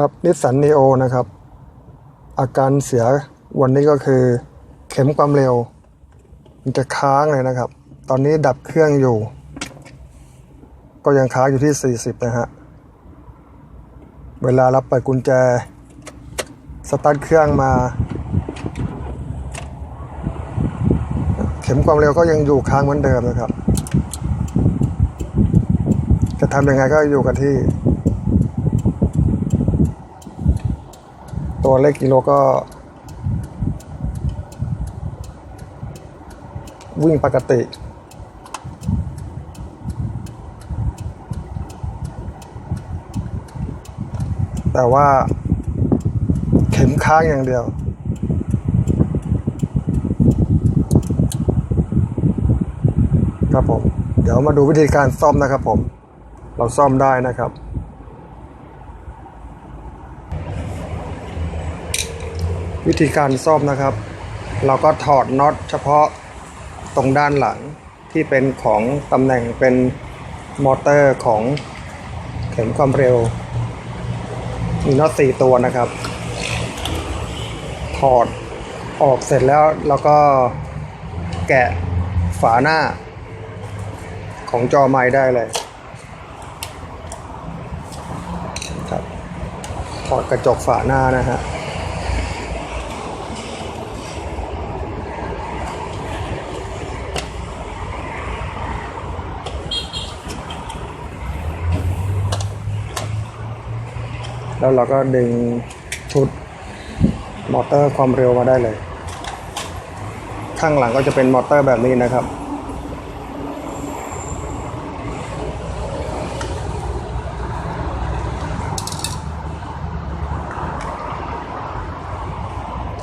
ครับนิสสันนีโอนะครับ อาการเสียวันนี้ก็คือ เข็มความเร็ว มันจะค้างเลยนะครับ ตอนนี้ดับเครื่องอยู่ ก็ยังค้างอยู่ที่ 40 นะฮะ เวลาเราเปิดกุญแจ สตาร์ทเครื่องมา เข็มความเร็วก็ยังอยู่ค้างเหมือนเดิมนะครับ จะทำยังไงก็อยู่กับที่ ตัวเลขกิโลก็ วิ่งปกติแต่ว่าเข็มค้างอย่างเดียว ครับผม เดี๋ยวมาดูวิธีการซ่อมนะครับผม เราซ่อมได้นะครับ วิธีการซ่อมนะครับ เราก็ถอดน็อตเฉพาะตรงด้านหลังที่เป็นของตำแหน่งเป็นมอเตอร์ของเข็มความเร็ว มีน็อตสี่ตัวนะครับ ถอดออกเสร็จแล้วเราก็แกะฝาหน้า ของจอไม้ได้เลยครับถอดกระจกฝาหน้านะฮะ แล้วเราก็ดึงชุดมอเตอร์ความเร็วมาได้เลย ข้างหลังก็จะเป็นมอเตอร์แบบนี้นะครับ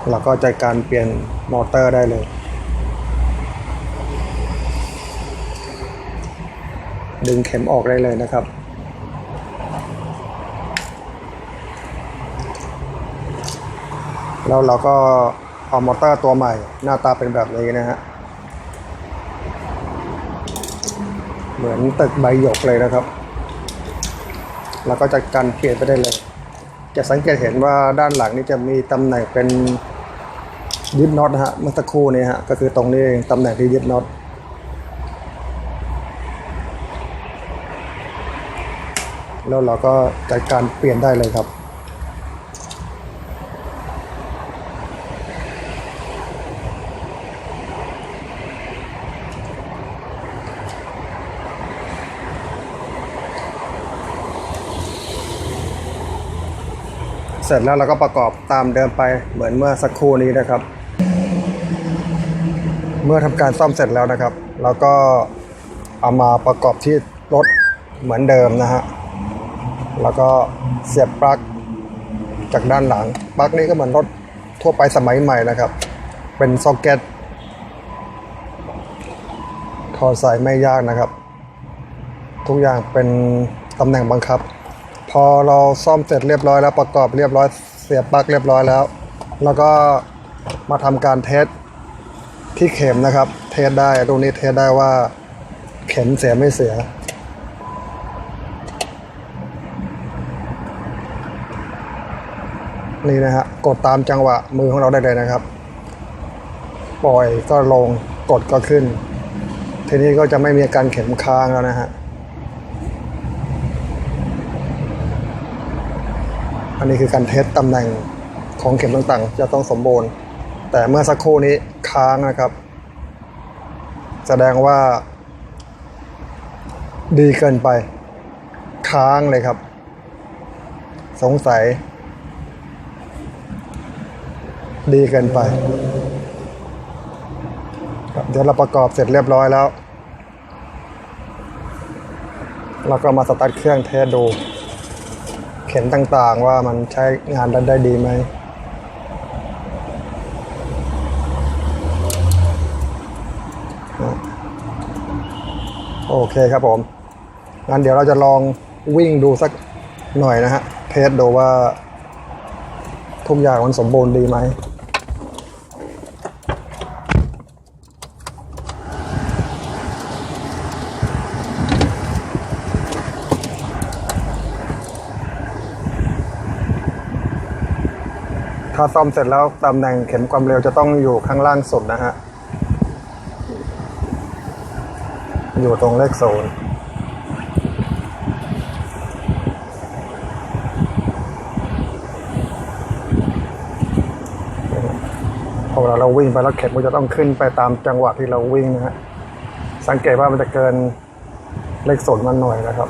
เราก็จัดการเปลี่ยนมอเตอร์ได้เลยดึงเข็มออกได้เลยนะครับ แล้วเราก็เอามอเตอร์ตัวใหม่ หน้าตาเป็นแบบนี้นะฮะ เหมือนตึกใบหยกเลยนะครับ แล้วก็จัดการเปลี่ยนไปได้เลย จะสังเกตเห็นว่าด้านหลังนี่จะมีตำแหน่งเป็นยึดน็อตนะฮะเมื่อสักครู่นี้ฮะก็คือตรงนี้เองตำแหน่งที่ยึดน็อตแล้วเราก็จัดการเปลี่ยนได้เลยครับ เสร็จแล้วเราก็ประกอบตามเดิมไปเหมือนเมื่อสักครู่นี้นะครับ เมื่อทำการซ่อมเสร็จแล้วนะครับเราก็เอามาประกอบที่รถเหมือนเดิมนะฮะแล้วก็เสียบปลั๊กจากด้านหลังปลั๊กนี้ก็เหมือนรถทั่วไปสมัยใหม่นะครับ เป็นซ็อกเก็ตถอดสายไม่ยากนะครับ ทุกอย่างเป็นตำแหน่งบังคับ พอเราซ่อมเสร็จเรียบร้อยแล้วประกอบเรียบร้อยเสียบปลั๊กเรียบร้อยแล้ว แล้วก็มาทำการเทสที่เข็มนะครับ เทสได้ตรงนี้เทสได้ว่า เข็มเสียไม่เสีย นี่นะฮะกดตามจังหวะมือของเราได้เลยนะครับ ปล่อยก็ลงกดก็ขึ้น ทีนี้ก็จะไม่มีการเข็มค้างแล้วนะฮะ อันนี้คือการเทสตำแหน่งของเข็มต่างๆ จะต้องสมบูรณ์ แต่เมื่อสักครู่นี้ค้างนะครับ แสดงว่า ดีเกินไป ค้างเลยครับ สงสัย ดีเกินไปเดี๋ยวเราประกอบเสร็จเรียบร้อยแล้ว เราก็มาสตาร์ทเครื่องเทสดู เข็มต่างๆ ว่ามันใช้งานได้ดีไหมโอเคครับผมงั้นเดี๋ยวเราจะลองวิ่งดูสักหน่อยนะฮะเทสดูว่าทุกอย่างมันสมบูรณ์ดีไหม ถ้าซ่อมเสร็จแล้วตำแหน่งเข็มความเร็วจะต้องอยู่ข้างล่างสุดนะฮะ อยู่ตรงเลขศูนย์พอเวลาเราวิ่งไปแล้วเข็มมันจะต้องขึ้นไปตามจังหวะที่เราวิ่งนะฮะ สังเกตว่ามันจะเกินเลขศูนย์มาหน่อยนะครับ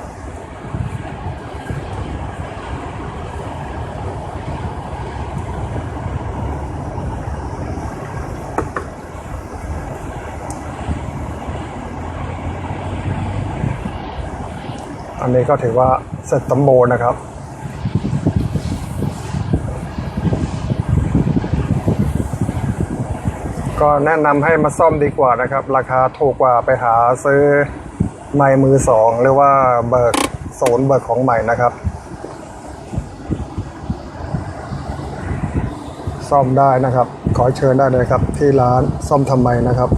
อันนี้ก็ถือว่าเสร็จสมบูรณ์นะครับ ก็แนะนำให้มาซ่อมดีกว่านะครับ ราคาถูกกว่าไปหาซื้อไม้มือสองหรือว่าเบิกศูนย์เบิกของใหม่นะครับ ซ่อมได้นะครับ ขอเชิญได้เลยครับ ที่ร้านซ่อมทำไมนะครับ